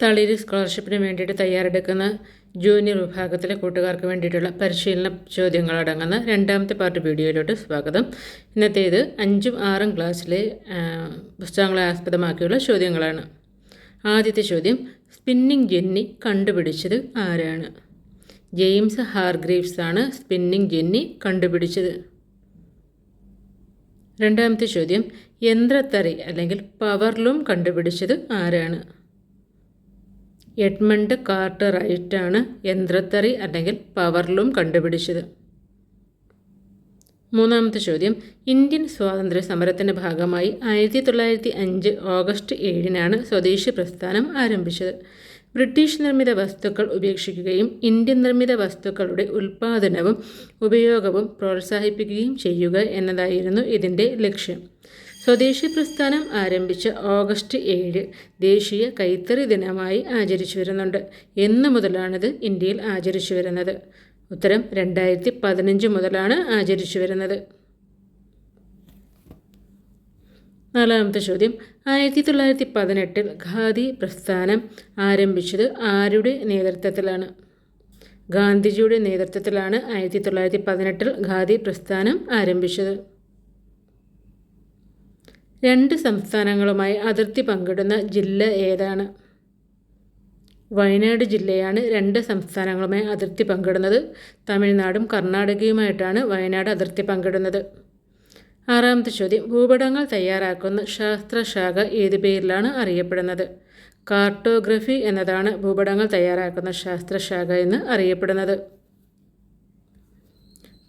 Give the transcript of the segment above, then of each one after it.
തളിര് സ്കോളർഷിപ്പിന് വേണ്ടിയിട്ട് തയ്യാറെടുക്കുന്ന ജൂനിയർ വിഭാഗത്തിലെ കൂട്ടുകാർക്ക് വേണ്ടിയിട്ടുള്ള പരിശീലന ചോദ്യങ്ങളടങ്ങുന്ന രണ്ടാമത്തെ പാർട്ട് വീഡിയോയിലോട്ട് സ്വാഗതം. ഇന്നത്തേത് അഞ്ചും ആറും ക്ലാസ്സിലെ പുസ്തകങ്ങളെ ആസ്പദമാക്കിയുള്ള ചോദ്യങ്ങളാണ്. ആദ്യത്തെ ചോദ്യം സ്പിന്നിംഗ് ജെന്നി കണ്ടുപിടിച്ചത് ആരാണ്? ജെയിംസ് ഹാർഗ്രീവ്സ് ആണ് സ്പിന്നിംഗ് ജെന്നി കണ്ടുപിടിച്ചത്. രണ്ടാമത്തെ ചോദ്യം യന്ത്രത്തറി അല്ലെങ്കിൽ പവർലൂം കണ്ടുപിടിച്ചത് ആരാണ്? എഡ്മണ്ട് കാർട്ടർ റൈറ്റാണ് യന്ത്രത്തറി അല്ലെങ്കിൽ പവർലൂം കണ്ടുപിടിച്ചത്. മൂന്നാമത്തെ ചോദ്യം. ഇന്ത്യൻ സ്വാതന്ത്ര്യ സമരത്തിന്റെ ഭാഗമായി ആയിരത്തി തൊള്ളായിരത്തി അഞ്ച് ഓഗസ്റ്റ് ഏഴിനാണ് സ്വദേശി പ്രസ്ഥാനം ആരംഭിച്ചത്. ബ്രിട്ടീഷ് നിർമ്മിത വസ്തുക്കൾ ഉപേക്ഷിക്കുകയും ഇന്ത്യൻ നിർമ്മിത വസ്തുക്കളുടെ ഉൽപ്പാദനവും ഉപയോഗവും പ്രോത്സാഹിപ്പിക്കുകയും ചെയ്യുക എന്നതായിരുന്നു ഇതിന്റെ ലക്ഷ്യം. സ്വദേശി പ്രസ്ഥാനം ആരംഭിച്ച ഓഗസ്റ്റ് ഏഴ് ദേശീയ കൈത്തറി ദിനമായി ആചരിച്ചു വരുന്നുണ്ട്. എന്ന് മുതലാണിത് ഇന്ത്യയിൽ ആചരിച്ചു വരുന്നത്. ഉത്തരം രണ്ടായിരത്തി പതിനഞ്ച് മുതലാണ് ആചരിച്ചു വരുന്നത്. നാലാമത്തെ ചോദ്യം. ആയിരത്തി തൊള്ളായിരത്തി പതിനെട്ടിൽ ഖാദി പ്രസ്ഥാനം ആരംഭിച്ചത് ആരുടെ നേതൃത്വത്തിലാണ്? ഗാന്ധിജിയുടെ നേതൃത്വത്തിലാണ് ആയിരത്തി തൊള്ളായിരത്തി പതിനെട്ടിൽ ഖാദി പ്രസ്ഥാനം ആരംഭിച്ചത്. രണ്ട് സംസ്ഥാനങ്ങളുമായി അതിർത്തി പങ്കിടുന്ന ജില്ല ഏതാണ്? വയനാട് ജില്ലയാണ് രണ്ട് സംസ്ഥാനങ്ങളുമായി അതിർത്തി പങ്കിടുന്നത്. തമിഴ്നാടും കർണാടകയുമായിട്ടാണ് വയനാട് അതിർത്തി പങ്കിടുന്നത്. ആറാമത്തെ ചോദ്യം. ഭൂപടങ്ങൾ തയ്യാറാക്കുന്ന ശാസ്ത്രശാഖ ഏത് പേരിലാണ് അറിയപ്പെടുന്നത്? കാർട്ടോഗ്രഫി എന്നതാണ് ഭൂപടങ്ങൾ തയ്യാറാക്കുന്ന ശാസ്ത്രശാഖ എന്ന് അറിയപ്പെടുന്നത്.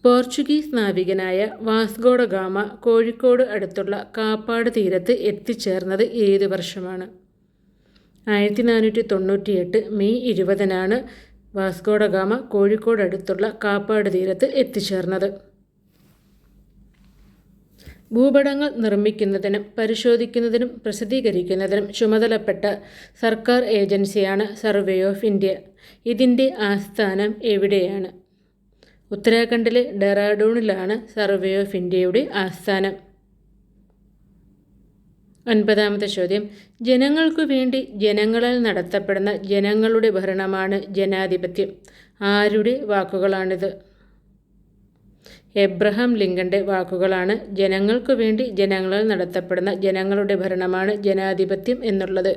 പോർച്ചുഗീസ് നാവികനായ വാസ്കോഡ ഗാമ കോഴിക്കോട് അടുത്തുള്ള കാപ്പാട് തീരത്ത് എത്തിച്ചേർന്നത് ഏത് വർഷമാണ്? ആയിരത്തി നാനൂറ്റി തൊണ്ണൂറ്റിയെട്ട് മെയ് ഇരുപതിനാണ് വാസ്കോഡ ഗാമ കോഴിക്കോട് അടുത്തുള്ള കാപ്പാട് തീരത്ത് എത്തിച്ചേർന്നത്. ഭൂപടങ്ങൾ നിർമ്മിക്കുന്നതിനും പരിശോധിക്കുന്നതിനും പ്രസിദ്ധീകരിക്കുന്നതിനും ചുമതലപ്പെട്ട സർക്കാർ ഏജൻസിയാണ് സർവേ ഓഫ് ഇന്ത്യ. ഇതിന്റെ ആസ്ഥാനം എവിടെയാണ്? ഉത്തരാഖണ്ഡിലെ ഡെറാഡൂണിലാണ് സർവേ ഓഫ് ഇന്ത്യയുടെ ആസ്ഥാനം. ഒൻപതാമത്തെ ചോദ്യം. ജനങ്ങൾക്കു വേണ്ടി ജനങ്ങളാൽ നടത്തപ്പെടുന്ന ജനങ്ങളുടെ ഭരണമാണ് ജനാധിപത്യം. ആരുടെ വാക്കുകളാണിത്? എബ്രഹാം ലിങ്കന്റെ വാക്കുകളാണ് ജനങ്ങൾക്കു വേണ്ടി ജനങ്ങളാൽ നടത്തപ്പെടുന്ന ജനങ്ങളുടെ ഭരണമാണ് ജനാധിപത്യം എന്നുള്ളത്.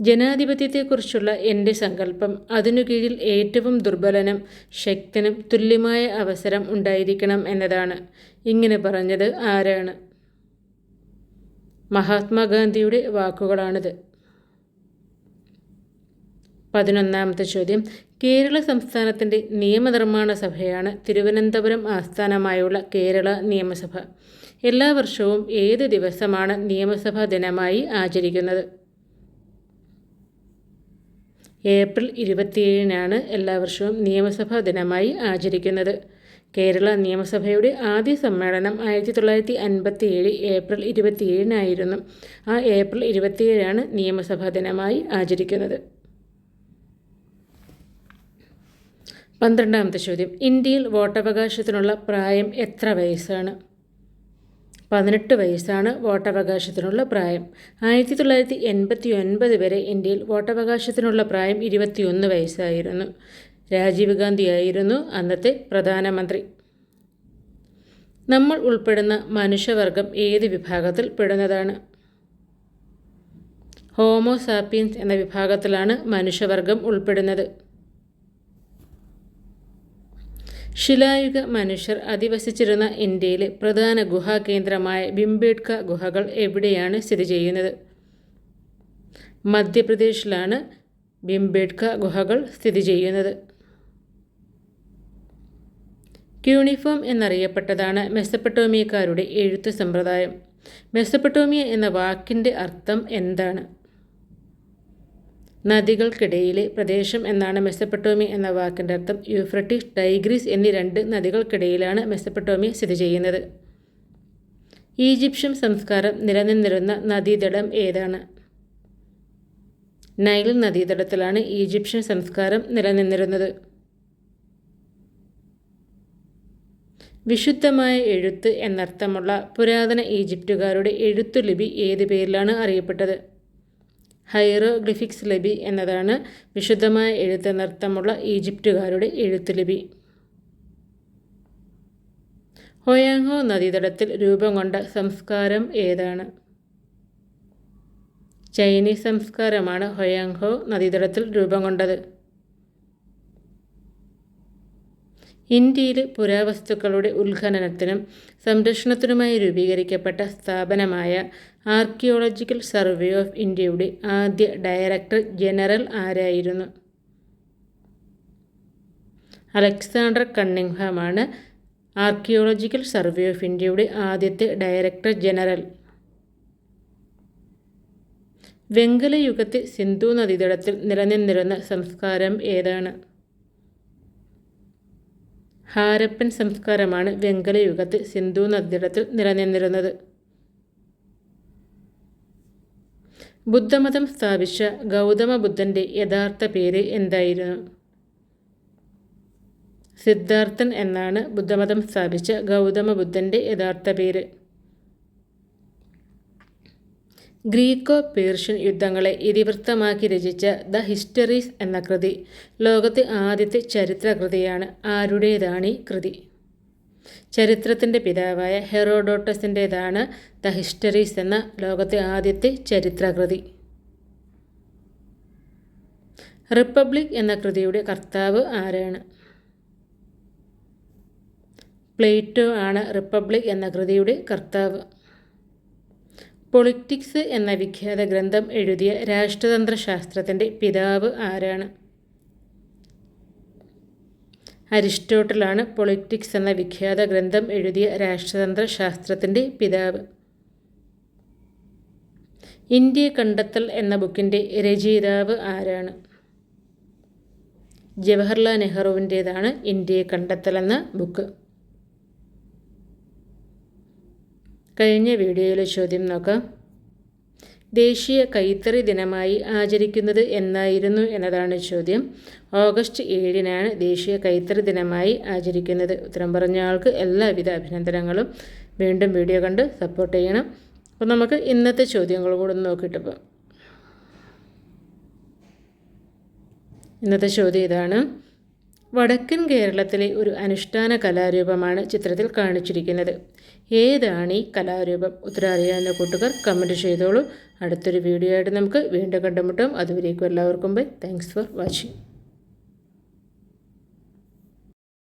ജനാധിപത്യത്തെക്കുറിച്ചുള്ള എന്റെ സങ്കല്പം അതിനു കീഴിൽ ഏറ്റവും ദുർബലനും ശക്തനും തുല്യമായ അവസരം ഉണ്ടായിരിക്കണം എന്നതാണ്. ഇങ്ങനെ പറഞ്ഞത് ആരാണ്? മഹാത്മാഗാന്ധിയുടെ വാക്കുകളാണിത്. പതിനൊന്നാമത്തെ ചോദ്യം. കേരള സംസ്ഥാനത്തിന്റെ നിയമനിർമ്മാണ സഭയാണ് തിരുവനന്തപുരം ആസ്ഥാനമായുള്ള കേരള നിയമസഭ. എല്ലാ വർഷവും ഏത് ദിവസമാണ് നിയമസഭാ ദിനമായി ആചരിക്കുന്നത്? ഏപ്രിൽ ഇരുപത്തിയേഴിനാണ് എല്ലാ വർഷവും നിയമസഭാ ദിനമായി ആചരിക്കുന്നത്. കേരള നിയമസഭയുടെ ആദ്യ സമ്മേളനം ആയിരത്തി തൊള്ളായിരത്തി അൻപത്തി ഏഴ് ഏപ്രിൽ ഇരുപത്തിയേഴിനായിരുന്നു. ആ ഏപ്രിൽ ഇരുപത്തിയേഴാണ് നിയമസഭാ ദിനമായി ആചരിക്കുന്നത്. പന്ത്രണ്ടാമത്തെ ചോദ്യം. ഇന്ത്യയിൽ വോട്ടവകാശത്തിനുള്ള പ്രായം എത്ര വയസ്സാണ്? പതിനെട്ട് വയസ്സാണ് വോട്ടവകാശത്തിനുള്ള പ്രായം. ആയിരത്തി തൊള്ളായിരത്തി എൺപത്തി ഒൻപത് വരെ ഇന്ത്യയിൽ വോട്ടവകാശത്തിനുള്ള പ്രായം ഇരുപത്തിയൊന്ന് വയസ്സായിരുന്നു. രാജീവ് ഗാന്ധി ആയിരുന്നു അന്നത്തെ പ്രധാനമന്ത്രി. നമ്മൾ ഉൾപ്പെടുന്ന മനുഷ്യവർഗം ഏത് വിഭാഗത്തിൽ പെടുന്നതാണ്? ഹോമോസാപ്പിയൻസ് എന്ന വിഭാഗത്തിലാണ് മനുഷ്യവർഗം ഉൾപ്പെടുന്നത്. ശിലായുഗ മനുഷ്യർ അധിവസിച്ചിരുന്ന ഇന്ത്യയിലെ പ്രധാന ഗുഹാകേന്ദ്രമായ ബിംബേഡ്ക ഗുഹകൾ എവിടെയാണ് സ്ഥിതി ചെയ്യുന്നത്? മധ്യപ്രദേശിലാണ് ബിംബേഡ്ക ഗുഹകൾ സ്ഥിതി ചെയ്യുന്നത്. ക്യൂണിഫോം എന്നറിയപ്പെട്ടതാണ് മെസ്സപ്പട്ടോമിയക്കാരുടെ എഴുത്ത് സമ്പ്രദായം. മെസ്സപ്പട്ടോമിയ എന്ന വാക്കിന്റെ അർത്ഥം എന്താണ്? നദികൾക്കിടയിലെ പ്രദേശം എന്നാണ് മെസ്സപ്പെട്ടോമി എന്ന വാക്കിന്റെ അർത്ഥം. യൂഫ്രട്ടീസ് ടൈഗ്രീസ് എന്നീ രണ്ട് നദികൾക്കിടയിലാണ് മെസ്സപ്പെട്ടോമി സ്ഥിതി ചെയ്യുന്നത്. ഈജിപ്ഷ്യൻ സംസ്കാരം നിലനിന്നിരുന്ന നദീതടം ഏതാണ്? നൈൽ നദീതടത്തിലാണ് ഈജിപ്ഷ്യൻ സംസ്കാരം നിലനിന്നിരുന്നത്. വിശുദ്ധമായ എഴുത്ത് എന്നർത്ഥമുള്ള പുരാതന ഈജിപ്തുകാരുടെ എഴുത്തുലിപി ഏത് പേരിലാണ് അറിയപ്പെട്ടത്? ഹൈറോഗ്ലിഫിക്സ് ലിപി എന്നതാണ് വിശുദ്ധമായ എഴുത്ത് നൃത്തമുള്ള ഈജിപ്തുകാരുടെ എഴുത്തുലിപി ഹൊയാങ്ഹോ നദീതടത്തിൽ രൂപം കൊണ്ട സംസ്കാരം ഏതാണ്? ചൈനീസ് സംസ്കാരമാണ് ഹൊയാങ്ഹോ നദീതടത്തിൽ രൂപം കൊണ്ടത്. ഇന്ത്യയിൽ പുരാവസ്തുക്കളുടെ ഉത്ഖനനത്തിനും സംരക്ഷണത്തിനുമായി രൂപീകരിക്കപ്പെട്ട സ്ഥാപനമായ ആർക്കിയോളജിക്കൽ സർവേ ഓഫ് ഇന്ത്യയുടെ ആദ്യ ഡയറക്ടർ ജനറൽ ആരായിരുന്നു? അലക്സാണ്ടർ കണ്ണിംഗ്ഹാമാണ് ആർക്കിയോളജിക്കൽ സർവേ ഓഫ് ഇന്ത്യയുടെ ആദ്യത്തെ ഡയറക്ടർ ജനറൽ വെങ്കലയുഗത്തിൽ സിന്ധു നദീതടത്തിൽ നിലനിന്നിരുന്ന സംസ്കാരം ഏതാണ്? ഹാരപ്പൻ സംസ്കാരമാണ് വെങ്കലയുഗത്തിൽ സിന്ധു നദീതടത്തിൽ നിലനിന്നിരുന്നത്. ബുദ്ധമതം സ്ഥാപിച്ച ഗൗതമ ബുദ്ധന്റെ യഥാർത്ഥ പേര് എന്തായിരുന്നു? സിദ്ധാർത്ഥൻ എന്നാണ് ബുദ്ധമതം സ്ഥാപിച്ച ഗൗതമ ബുദ്ധന്റെ യഥാർത്ഥ പേര്. ഗ്രീക്കോ പേർഷ്യൻ യുദ്ധങ്ങളെ ഇതിവൃത്തമാക്കി രചിച്ച ദ ഹിസ്റ്ററീസ് എന്ന കൃതി ലോകത്തെ ആദ്യത്തെ ചരിത്രകൃതിയാണ് ആരുടേതാണ് ഈ കൃതി. ചരിത്രത്തിന്റെ പിതാവായ ഹെറോഡോട്ടസിന്റേതാണ് ദ ഹിസ്റ്ററീസ് എന്ന ലോകത്തെ ആദ്യത്തെ ചരിത്രകൃതി. റിപ്പബ്ലിക് എന്ന കൃതിയുടെ കർത്താവ് ആരാണ്? പ്ലേറ്റോ ആണ് റിപ്പബ്ലിക് എന്ന കൃതിയുടെ കർത്താവ്. പൊളിറ്റിക്സ് എന്ന വിഖ്യാത ഗ്രന്ഥം എഴുതിയ രാഷ്ട്രതന്ത്ര ശാസ്ത്രത്തിന്റെ പിതാവ് ആരാണ്? അരിസ്റ്റോട്ടലാണ് പൊളിറ്റിക്സ് എന്ന വിഖ്യാത ഗ്രന്ഥം എഴുതിയ രാഷ്ട്രതന്ത്ര ശാസ്ത്രത്തിന്റെ പിതാവ്. ഇന്ത്യ കണ്ടെത്തൽ എന്ന ബുക്കിന്റെ രചയിതാവ് ആരാണ്? ജവഹർലാൽ നെഹ്റുവിന്റേതാണ് ഇന്ത്യയെ കണ്ടെത്തൽ എന്ന ബുക്ക്. കഴിഞ്ഞ വീഡിയോയിലെ ചോദ്യം നോക്കാം. ദേശീയ കൈത്തറി ദിനമായി ആചരിക്കുന്നത് എന്നായിരുന്നു എന്നതാണ് ചോദ്യം. ഓഗസ്റ്റ് ഏഴിനാണ് ദേശീയ കൈത്തറി ദിനമായി ആചരിക്കുന്നത്. ഉത്തരം പറഞ്ഞ ആൾക്ക് എല്ലാവിധ അഭിനന്ദനങ്ങളും. വീണ്ടും വീഡിയോ കണ്ട് സപ്പോർട്ട് ചെയ്യണം. അപ്പോൾ നമുക്ക് ഇന്നത്തെ ചോദ്യങ്ങൾ കൂടെ നോക്കിയിട്ട് ഇന്നത്തെ ചോദ്യം ഇതാണ്. വടക്കൻ കേരളത്തിലെ ഒരു അനുഷ്ഠാന കലാരൂപമാണ് ചിത്രത്തിൽ കാണിച്ചിരിക്കുന്നത്. ഏതാണ് ഈ കലാരൂപം? ഉത്തരം അറിയാവുന്ന കൂട്ടുകാർ കമന്റ് ചെയ്തോളൂ. അടുത്തൊരു വീഡിയോ ആയിട്ട് നമുക്ക് വീണ്ടും കണ്ടുമുട്ടാം. അതുവരേക്കും എല്ലാവർക്കും ബൈ താങ്ക്സ് ഫോർ വാച്ചിങ്